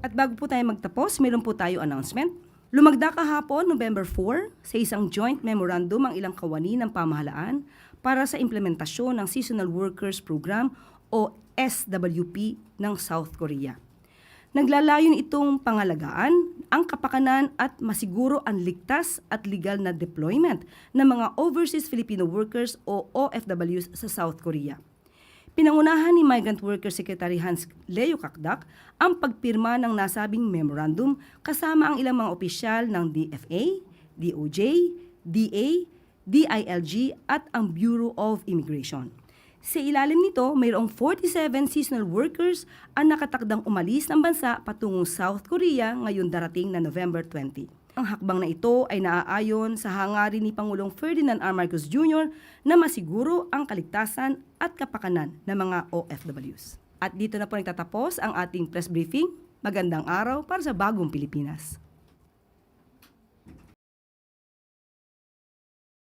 At bago po tayo magtapos, meron po tayo announcement. Lumagda kahapon, November 4, sa isang joint memorandum ang ilang kawani ng pamahalaan para sa implementasyon ng Seasonal Workers Program o SWP ng South Korea. Naglalayon itong pangalagaan ang kapakanan at masiguro ang ligtas at legal na deployment ng mga overseas Filipino workers o OFWs sa South Korea. Pinangunahan ni Migrant Worker Secretary Hans Leo Kakdak ang pagpirma ng nasabing memorandum kasama ang ilang mga opisyal ng DFA, DOJ, DA, DILG at ang Bureau of Immigration. Sa ilalim nito, mayroong 47 seasonal workers ang nakatakdang umalis ng bansa patungong South Korea ngayon darating na November 20. Ang hakbang na ito ay naaayon sa hangarin ni Pangulong Ferdinand R. Marcos Jr. na masiguro ang kaligtasan at kapakanan ng mga OFWs. At dito na po nagtatapos ang ating press briefing. Magandang araw para sa bagong Pilipinas.